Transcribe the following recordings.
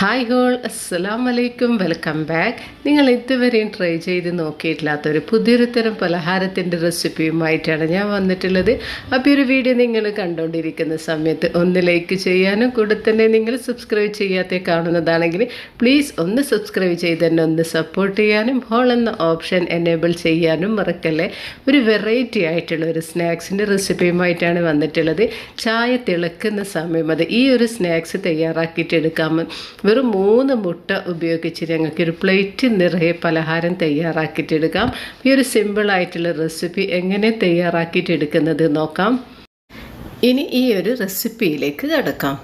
Hi whole അസ്സലാം വലൈക്കും welcome back നിങ്ങൾ ഇതുവരെയും ട്രൈ ചെയ്ത് നോക്കിയിട്ടില്ലാത്ത ഒരു പുതിയൊരു തരം പലഹാരത്തിന്റെ റെസിപ്പിയുമായിട്ടാണ് ഞാൻ വന്നിട്ടുള്ളത്. അപ്പോൾ ഒരു വീഡിയോ നിങ്ങൾ കണ്ടുകൊണ്ടിരിക്കുന്ന സമയത്ത് ഒന്ന് ലൈക്ക് ചെയ്യാനും കൂടെ തന്നെ നിങ്ങൾ സബ്സ്ക്രൈബ് ചെയ്യാത്ത കാണുന്നതാണെങ്കിൽ പ്ലീസ് ഒന്ന് സബ്സ്ക്രൈബ് ചെയ്ത് തന്നെ ഒന്ന് സപ്പോർട്ട് ചെയ്യാനും ഹോൾ എന്ന ഓപ്ഷൻ എനേബിൾ ചെയ്യാനും മറക്കല്ലേ? ഒരു വെറൈറ്റി ആയിട്ടുള്ള ഒരു സ്നാക്സിന്റെ റെസിപ്പിയുമായിട്ടാണ് വന്നിട്ടുള്ളത്. ചായ തിളക്കുന്ന സമയം അത് ഈ ഒരു സ്നാക്സ് തയ്യാറാക്കിയിട്ടെടുക്കാമെന്ന് വെറും മൂന്ന് മുട്ട ഉപയോഗിച്ച് ഞങ്ങൾക്ക് ഒരു പ്ലേറ്റ് നിറയെ പലഹാരം തയ്യാറാക്കിയിട്ടെടുക്കാം. ഈ ഒരു സിമ്പിളായിട്ടുള്ള റെസിപ്പി എങ്ങനെ തയ്യാറാക്കിയിട്ടെടുക്കുന്നത് നോക്കാം. ഇനി ഈ ഒരു റെസിപ്പിയിലേക്ക് കിടക്കാം.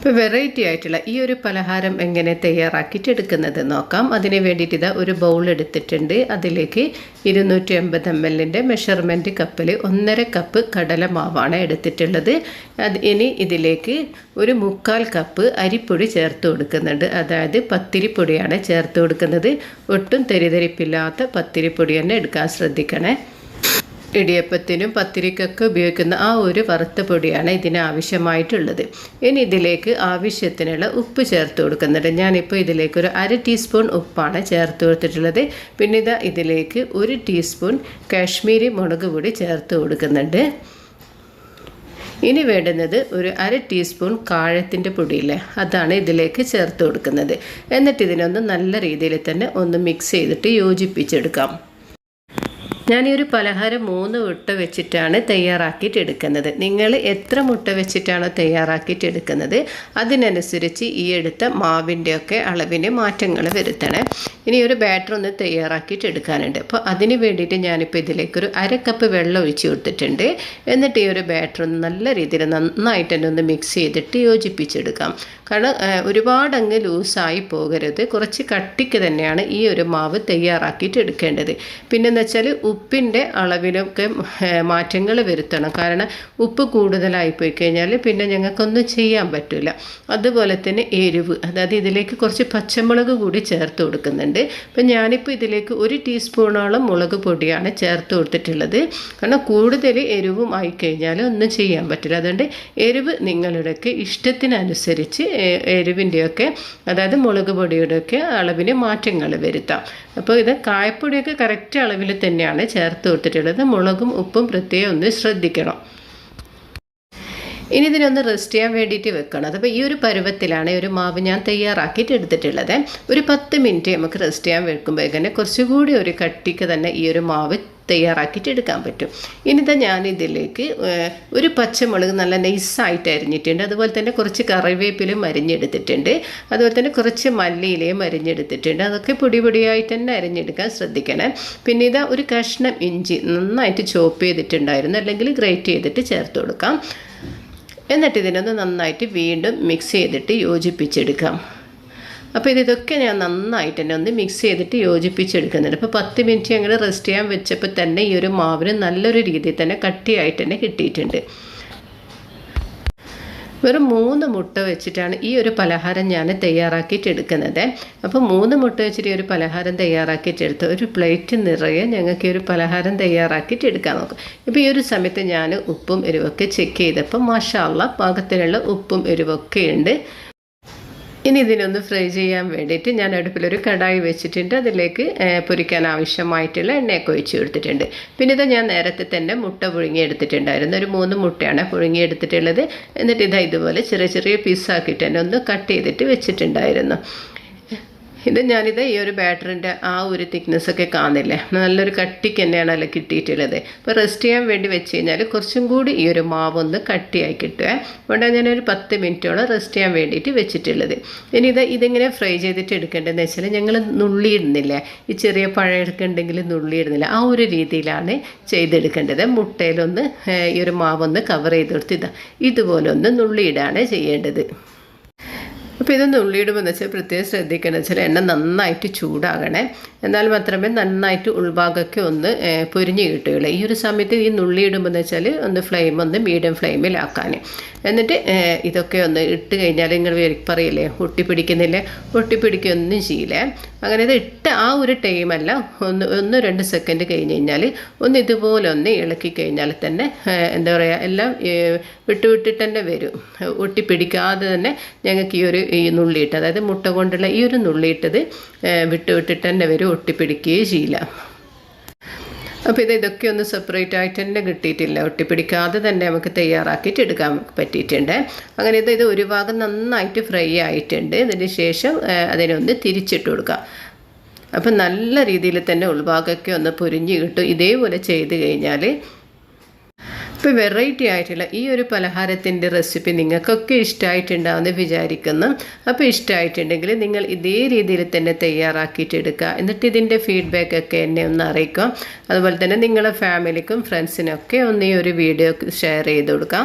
ഇപ്പോൾ വെറൈറ്റി ആയിട്ടുള്ള ഈ ഒരു പലഹാരം എങ്ങനെ തയ്യാറാക്കിയിട്ട് എടുക്കുന്നത് നോക്കാം. അതിന് വേണ്ടിയിട്ട് ഇതാ ഒരു ബൗൾ എടുത്തിട്ടുണ്ട്. അതിലേക്ക് ഇരുന്നൂറ്റി എൺപത് എം എല്ലിന്റെ മെഷർമെന്റ് കപ്പിൽ ഒന്നര കപ്പ് കടലമാവാണ് എടുത്തിട്ടുള്ളത്. അത് ഇനി ഇതിലേക്ക് ഒരു മുക്കാൽ കപ്പ് അരിപ്പൊടി ചേർത്ത് കൊടുക്കുന്നുണ്ട്. അതായത് പത്തിരിപ്പൊടിയാണ് ചേർത്ത് കൊടുക്കുന്നത്. ഒട്ടും തെരിതെരിപ്പില്ലാത്ത പത്തിരിപ്പൊടി തന്നെ എടുക്കാൻ ശ്രദ്ധിക്കണേ. ഇടിയപ്പത്തിനും പത്തിരിക്കൊക്കെ ഉപയോഗിക്കുന്ന ആ ഒരു വറുത്ത പൊടിയാണ് ഇതിന് ആവശ്യമായിട്ടുള്ളത്. ഇനി ഇതിലേക്ക് ആവശ്യത്തിനുള്ള ഉപ്പ് ചേർത്ത് കൊടുക്കുന്നുണ്ട്. ഞാനിപ്പോൾ ഇതിലേക്ക് ഒരു അര ടീസ്പൂൺ ഉപ്പാണ് ചേർത്ത് കൊടുത്തിട്ടുള്ളത്. പിന്നെ ഇതാ ഇതിലേക്ക് ഒരു ടീസ്പൂൺ കാശ്മീരി മുളക് പൊടി ചേർത്ത് കൊടുക്കുന്നുണ്ട്. ഇനി വേണ്ടുന്നത് ഒരു അര ടീസ്പൂൺ കാഴത്തിന്റെ പൊടിയില്ലേ അതാണ് ഇതിലേക്ക് ചേർത്ത് കൊടുക്കുന്നത്. എന്നിട്ട് ഇതിനൊന്ന് നല്ല രീതിയിൽ തന്നെ ഒന്ന് മിക്സ് ചെയ്തിട്ട് യോജിപ്പിച്ചെടുക്കാം. ഞാൻ ഈ ഒരു പലഹാരം മൂന്ന് മുട്ട വെച്ചിട്ടാണ് തയ്യാറാക്കിയിട്ട് എടുക്കുന്നത് നിങ്ങൾ എത്ര മുട്ട വെച്ചിട്ടാണോ തയ്യാറാക്കിയിട്ട് എടുക്കുന്നത് അതിനനുസരിച്ച് ഈ എടുത്ത മാവിന്റെയൊക്കെ അളവിന് മാറ്റങ്ങൾ വരുത്തണേ. ഇനി ഒരു ബാറ്റർ ഒന്ന് തയ്യാറാക്കിയിട്ട് എടുക്കാനുണ്ട് അപ്പോൾ അതിന് വേണ്ടിയിട്ട് ഞാനിപ്പോൾ ഇതിലേക്കൊരു അര കപ്പ് വെള്ളം ഒഴിച്ച് കൊടുത്തിട്ടുണ്ട്. എന്നിട്ട് ഈ ഒരു ബാറ്റർ ഒന്ന് നല്ല രീതിയിൽ നന്നായിട്ട് തന്നെ ഒന്ന് മിക്സ് ചെയ്തിട്ട് യോജിപ്പിച്ചെടുക്കാം. കാരണം ഒരുപാട് അങ്ങ് ലൂസായി പോകരുത്. കുറച്ച് കട്ടിക്ക് തന്നെയാണ് ഈ ഒരു മാവ് തയ്യാറാക്കിയിട്ട് എടുക്കേണ്ടത് പിന്നെന്ന് വെച്ചാൽ ഉപ്പിന്റെ അളവിലൊക്കെ മാറ്റങ്ങൾ വരുത്തണം. കാരണം ഉപ്പ് കൂടുതലായി പോയി കഴിഞ്ഞാൽ പിന്നെ ഞങ്ങൾക്കൊന്നും ചെയ്യാൻ പറ്റില്ല അതുപോലെ തന്നെ എരിവ്. അതായത് ഇതിലേക്ക് കുറച്ച് പച്ചമുളക് കൂടി ചേർത്ത് കൊടുക്കുന്നുണ്ട്. അപ്പം ഞാനിപ്പോൾ ഇതിലേക്ക് ഒരു ടീസ്പൂണോളം മുളക് പൊടിയാണ് ചേർത്ത് കൊടുത്തിട്ടുള്ളത്. കാരണം കൂടുതൽ എരിവും ആയി കഴിഞ്ഞാൽ ഒന്നും ചെയ്യാൻ പറ്റില്ല. അതുകൊണ്ട് എരിവ് നിങ്ങളുടെയൊക്കെ ഇഷ്ടത്തിനനുസരിച്ച് എരിവിന്റെയൊക്കെ അതായത് മുളക് പൊടിയുടെയൊക്കെ അളവിന് മാറ്റങ്ങൾ വരുത്താം. അപ്പോൾ ഇത് കായപ്പൊടിയൊക്കെ കറക്റ്റ് അളവിൽ തന്നെയാണ് ചേർത്ത് കൊടുത്തിട്ടുള്ളത് മുളകും ഉപ്പും പ്രത്യേകം ഒന്ന് ശ്രദ്ധിക്കണം. ഇനി ഇതിനൊന്ന് റെസ്റ്റ് ചെയ്യാൻ വേണ്ടിയിട്ട് വെക്കണം. അതപ്പോൾ ഈ ഒരു പരുവത്തിലാണ് ഈ ഒരു മാവ് ഞാൻ തയ്യാറാക്കിയിട്ട് എടുത്തിട്ടുള്ളത്. ഒരു പത്ത് മിനിറ്റ് നമുക്ക് റെസ്റ്റ് ചെയ്യാൻ വെക്കുമ്പോഴേക്കന്നെ കുറച്ചുകൂടി ഒരു കട്ടിക്ക് തന്നെ ഈ ഒരു മാവ് തയ്യാറാക്കിയിട്ട് എടുക്കാൻ പറ്റും ഞാൻ ഇതിലേക്ക് ഒരു പച്ചമുളക് നല്ല നൈസായിട്ട് അരിഞ്ഞിട്ടുണ്ട്. അതുപോലെ തന്നെ കുറച്ച് കറിവേപ്പിലും അരിഞ്ഞെടുത്തിട്ടുണ്ട്. അതുപോലെ തന്നെ കുറച്ച് മല്ലിയിലയും അരിഞ്ഞെടുത്തിട്ടുണ്ട്. അതൊക്കെ പൊടി പൊടിയായിട്ട് തന്നെ അരിഞ്ഞെടുക്കാൻ ശ്രദ്ധിക്കണം. പിന്നെ ഇതാ ഒരു കഷ്ണം ഇഞ്ചി നന്നായിട്ട് ചോപ്പ് ചെയ്തിട്ടുണ്ടായിരുന്നു. അല്ലെങ്കിൽ ഗ്രേറ്റ് ചെയ്തിട്ട് ചേർത്ത് കൊടുക്കാം. എന്നിട്ട് ഇതിനൊന്ന് നന്നായിട്ട് വീണ്ടും മിക്സ് ചെയ്തിട്ട് യോജിപ്പിച്ചെടുക്കാം. അപ്പോൾ ഇത് ഇതൊക്കെ ഞാൻ നന്നായിട്ട് തന്നെ ഒന്ന് മിക്സ് ചെയ്തിട്ട് യോജിപ്പിച്ചെടുക്കുന്നുണ്ട്. അപ്പോൾ പത്ത് മിനിറ്റ് ഞങ്ങൾ റെസ്റ്റ് ചെയ്യാൻ വെച്ചപ്പോൾ തന്നെ ഈ ഒരു മാവിന് നല്ലൊരു രീതിയിൽ തന്നെ കട്ടിയായിട്ട് തന്നെ കിട്ടിയിട്ടുണ്ട്. വെറും മൂന്ന് മുട്ട വെച്ചിട്ടാണ് ഈ ഒരു പലഹാരം ഞാൻ തയ്യാറാക്കിയിട്ട് എടുക്കുന്നത് അപ്പോൾ മൂന്ന് മുട്ട വെച്ചിട്ട് ഈ ഒരു പലഹാരം തയ്യാറാക്കിയിട്ട് എടുത്ത് ഒരു പ്ലേറ്റ് നിറയെ ഞങ്ങൾക്ക് ഈ ഒരു പലഹാരം തയ്യാറാക്കിയിട്ട് എടുക്കാൻ നോക്കും. ഇപ്പോൾ ഈ ഒരു സമയത്ത് ഞാൻ ഉപ്പും എരിവൊക്കെ ചെക്ക് ചെയ്തപ്പോൾ മാഷാള്ള പാകത്തിനുള്ള ഉപ്പും എരിവൊക്കെ ഉണ്ട്. ഇനി ഇതിനൊന്ന് ഫ്രൈ ചെയ്യാൻ വേണ്ടിയിട്ട് ഞാൻ അടുപ്പിലൊരു കടായി വെച്ചിട്ടുണ്ട്. അതിലേക്ക് പൊരിക്കാൻ ആവശ്യമായിട്ടുള്ള എണ്ണയൊക്കെ ഒഴിച്ചു കൊടുത്തിട്ടുണ്ട്. പിന്നെ ഇത് ഞാൻ നേരത്തെ തന്നെ മുട്ട പുഴുങ്ങിയെടുത്തിട്ടുണ്ടായിരുന്നു. ഒരു മൂന്ന് മുട്ടയാണ് പുഴുങ്ങിയെടുത്തിട്ടുള്ളത്. എന്നിട്ട് ഇതാ ഇതുപോലെ ചെറിയ ചെറിയ പീസാക്കിയിട്ട് തന്നെ ഒന്ന് കട്ട് ചെയ്തിട്ട് വെച്ചിട്ടുണ്ടായിരുന്നു. ഇത് ഞാനിത് ഈ ഒരു ബാറ്ററിന്റെ ആ ഒരു തിക്നെസ് ഒക്കെ കാണുന്നില്ലേ? നല്ലൊരു കട്ടിക്ക് തന്നെയാണ് അല്ല കിട്ടിയിട്ടുള്ളത്. അപ്പോൾ റെസ്റ്റ് ചെയ്യാൻ വേണ്ടി വെച്ച് കഴിഞ്ഞാൽ കുറച്ചും കൂടി ഈ ഒരു മാവൊന്ന് കട്ടിയായി കിട്ടുക അതുകൊണ്ട് ഞാനൊരു പത്ത് മിനിറ്റോളം റെസ്റ്റ് ചെയ്യാൻ വേണ്ടിയിട്ട് വെച്ചിട്ടുള്ളത്. ഇനി ഇത് ഇതിങ്ങനെ ഫ്രൈ ചെയ്തിട്ട് എടുക്കേണ്ടതെന്ന് വെച്ചാൽ ഞങ്ങൾ നുള്ളിയിടുന്നില്ല? ഈ ചെറിയ പഴം ഉണ്ടെങ്കിൽ നുള്ളിയിടുന്നില്ല. ആ ഒരു രീതിയിലാണ് ചെയ്തെടുക്കേണ്ടത്. മുട്ടയിലൊന്ന് ഈ ഒരു മാവൊന്ന് കവർ ചെയ്ത് കൊടുത്ത് ഇതാ ഇതുപോലെ ഒന്ന് നുള്ളിയിടാണ് ചെയ്യേണ്ടത്. അപ്പോൾ ഇതൊന്ന് ഉള്ളിയിടുമ്പോൾ വെച്ചാൽ പ്രത്യേകം ശ്രദ്ധിക്കണം വെച്ചാൽ എണ്ണ നന്നായിട്ട് ചൂടാകണേ. എന്നാൽ മാത്രമേ നന്നായിട്ട് ഉൾഭാഗമൊക്കെ ഒന്ന് പൊരിഞ്ഞ് കിട്ടുകയുള്ളൂ. ഈ ഒരു സമയത്ത് ഈ നുള്ളിയിടുമ്പോൾ വെച്ചാൽ ഒന്ന് ഫ്ലെയിം ഒന്ന് മീഡിയം ഫ്ലെയിമിലാക്കാൻ എന്നിട്ട് ഇതൊക്കെ ഒന്ന് ഇട്ട് കഴിഞ്ഞാൽ നിങ്ങൾ പറയില്ലേ ഒട്ടിപ്പിടിക്കുന്നില്ല. ഒട്ടിപ്പിടിക്കൊന്നും ചെയ്യില്ല. അങ്ങനെ ഇത് ഇട്ട ആ ഒരു ടൈമല്ല ഒന്ന് ഒന്ന് രണ്ട് സെക്കൻഡ് കഴിഞ്ഞ് കഴിഞ്ഞാൽ ഒന്ന് ഇതുപോലെ ഒന്ന് ഇളക്കി കഴിഞ്ഞാൽ തന്നെ എന്താ പറയുക എല്ലാം വിട്ടുവിട്ടിട്ട് വിട്ട് വിട്ടിട്ട് തന്നെ വരും. ഒട്ടിപ്പിടിക്കാതെ തന്നെ ഞങ്ങൾക്ക് ഈ ഒരു ഈ നുള്ളിയിട്ട് അതായത് മുട്ട കൊണ്ടുള്ള ഈ ഒരു നുള്ളിയിട്ടത് വിട്ടുവിട്ടിട്ട് വിട്ട് വിട്ടിട്ട് തന്നെ വരും ഒട്ടിപ്പിടിക്കുകയും ചെയ്യില്ല. അപ്പോൾ ഇത് ഇതൊക്കെ ഒന്ന് സെപ്പറേറ്റ് ആയിട്ട് തന്നെ കിട്ടിയിട്ടില്ല. ഒട്ടിപ്പിടിക്കാതെ തന്നെ നമുക്ക് തയ്യാറാക്കിയിട്ട് എടുക്കാൻ പറ്റിയിട്ടുണ്ട്. അങ്ങനെ ഇത് ഇത് ഒരു ഭാഗം നന്നായിട്ട് ഫ്രൈ ആയിട്ടുണ്ട്. ഇതിന് ശേഷം അതിനെ ഒന്ന് തിരിച്ചിട്ട് കൊടുക്കാം. അപ്പം നല്ല രീതിയിൽ തന്നെ ഉൾഭാഗമൊക്കെ ഒന്ന് പൊരിഞ്ഞ് കിട്ടും. ഇതേപോലെ ചെയ്ത് കഴിഞ്ഞാൽ ഇപ്പോൾ വെറൈറ്റി ആയിട്ടുള്ള ഈ ഒരു പലഹാരത്തിന്റെ റെസിപ്പി നിങ്ങൾക്കൊക്കെ ഇഷ്ടമായിട്ടുണ്ടാവുമെന്ന് വിചാരിക്കുന്നു. അപ്പോൾ ഇഷ്ടമായിട്ടുണ്ടെങ്കിൽ നിങ്ങൾ ഇതേ രീതിയിൽ തന്നെ തയ്യാറാക്കിയിട്ട് എടുക്കുക. എന്നിട്ട് ഇതിന്റെ ഫീഡ്ബാക്ക് ഒക്കെ എന്നെ ഒന്ന് അറിയിക്കുക. അതുപോലെ തന്നെ നിങ്ങളുടെ ഫാമിലിക്കും ഫ്രണ്ട്സിനൊക്കെ ഒന്ന് ഈ ഒരു വീഡിയോ ഷെയർ ചെയ്ത് കൊടുക്കാം.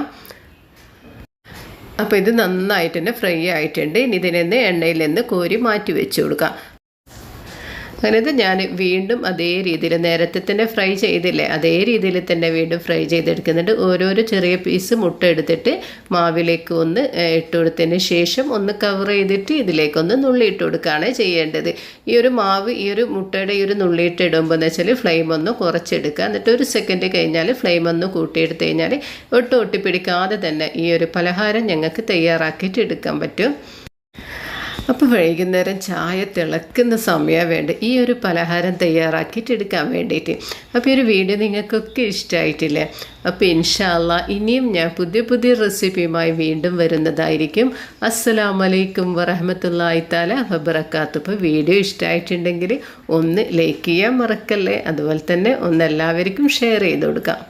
അപ്പോൾ ഇത് നന്നായിട്ട് തന്നെ ഫ്രൈ ആയിട്ടുണ്ട്. ഇനി ഇതിനെ എണ്ണയിൽ നിന്ന് കോരി മാറ്റി വെച്ച് കൊടുക്കാം. അങ്ങനെ ഞാൻ വീണ്ടും അതേ രീതിയിൽ നേരത്തെ തന്നെ ഫ്രൈ ചെയ്തില്ലേ അതേ രീതിയിൽ തന്നെ വീണ്ടും ഫ്രൈ ചെയ്തെടുക്കുന്നുണ്ട്. ഓരോരോ ചെറിയ പീസ് മുട്ട എടുത്തിട്ട് മാവിലേക്ക് ഒന്ന് ഇട്ട് കൊടുത്തതിന് ശേഷം ഒന്ന് കവർ ചെയ്തിട്ട് ഇതിലേക്കൊന്ന് നുള്ളിയിട്ട് കൊടുക്കുകയാണ് ചെയ്യേണ്ടത്. ഈ ഒരു മാവ് ഈ ഒരു മുട്ടയുടെ ഈ ഒരു നുള്ളിയിട്ട് ഇടുമ്പോൾ എന്ന് വെച്ചാൽ ഫ്ലെയിം ഒന്ന് കുറച്ചെടുക്കുക. എന്നിട്ട് ഒരു സെക്കൻഡ് കഴിഞ്ഞാൽ ഫ്ലെയിം ഒന്ന് കൂട്ടിയെടുത്ത് കഴിഞ്ഞാൽ ഒട്ടും ഒട്ടിപ്പിടിക്കാതെ തന്നെ ഈ ഒരു പലഹാരം ഞങ്ങൾക്ക് തയ്യാറാക്കിയിട്ട് എടുക്കാൻ പറ്റും. അപ്പോൾ വൈകുന്നേരം ചായ തിളക്കുന്ന സമയം വേണ്ട. ഈ ഒരു പലഹാരം തയ്യാറാക്കിയിട്ട് എടുക്കാൻ വേണ്ടിയിട്ട് അപ്പോൾ ഈ ഒരു വീഡിയോ നിങ്ങൾക്കൊക്കെ ഇഷ്ടമായിട്ടില്ലേ അപ്പോൾ ഇൻഷാല്ല ഇനിയും ഞാൻ പുതിയ പുതിയ റെസിപ്പിയുമായി വീണ്ടും വരുന്നതായിരിക്കും. അസ്സലാമലൈക്കും വറഹമത്തല്ലായി താല വബറക്കാത്ത് ഇപ്പോൾ വീഡിയോ ഇഷ്ടമായിട്ടുണ്ടെങ്കിൽ ഒന്ന് ലൈക്ക് ചെയ്യാൻ മറക്കല്ലേ? അതുപോലെ തന്നെ ഒന്ന് എല്ലാവർക്കും ഷെയർ ചെയ്ത് കൊടുക്കാം.